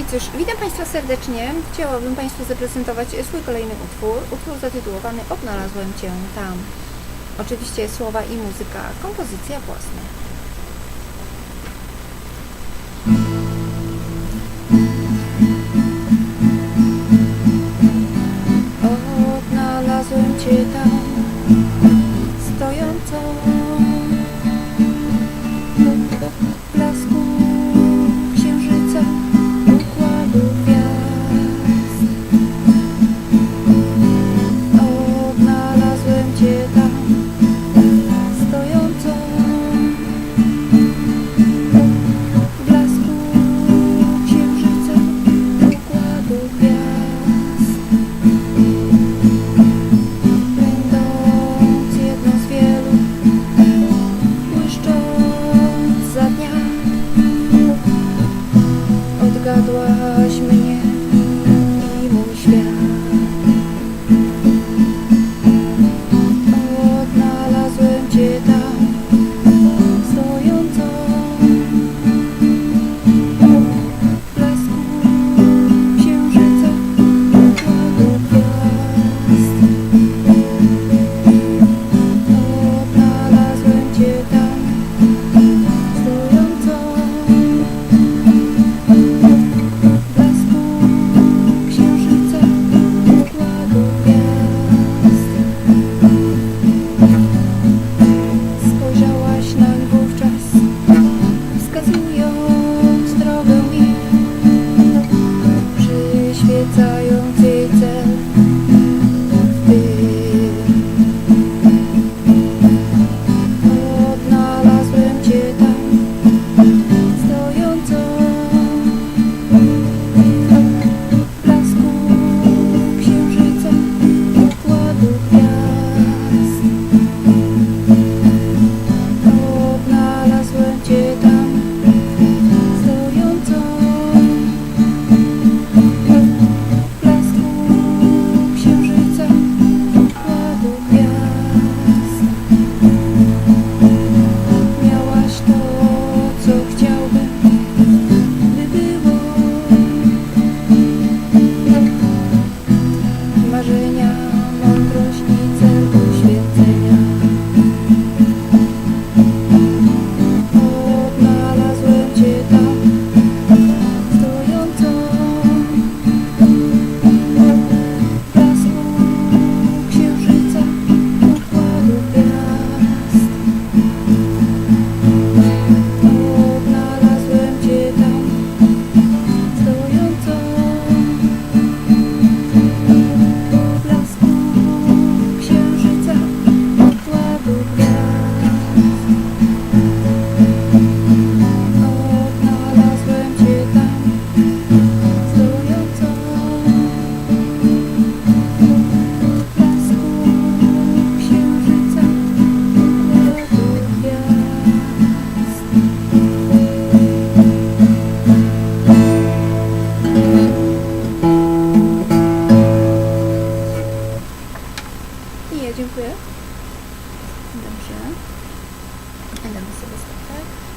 I cóż, witam Państwa serdecznie. Chciałabym Państwu zaprezentować swój kolejny utwór. Utwór zatytułowany Odnalazłem Cię tam. Oczywiście słowa i muzyka, kompozycja własna. Dobrze. Damy sobie stopę.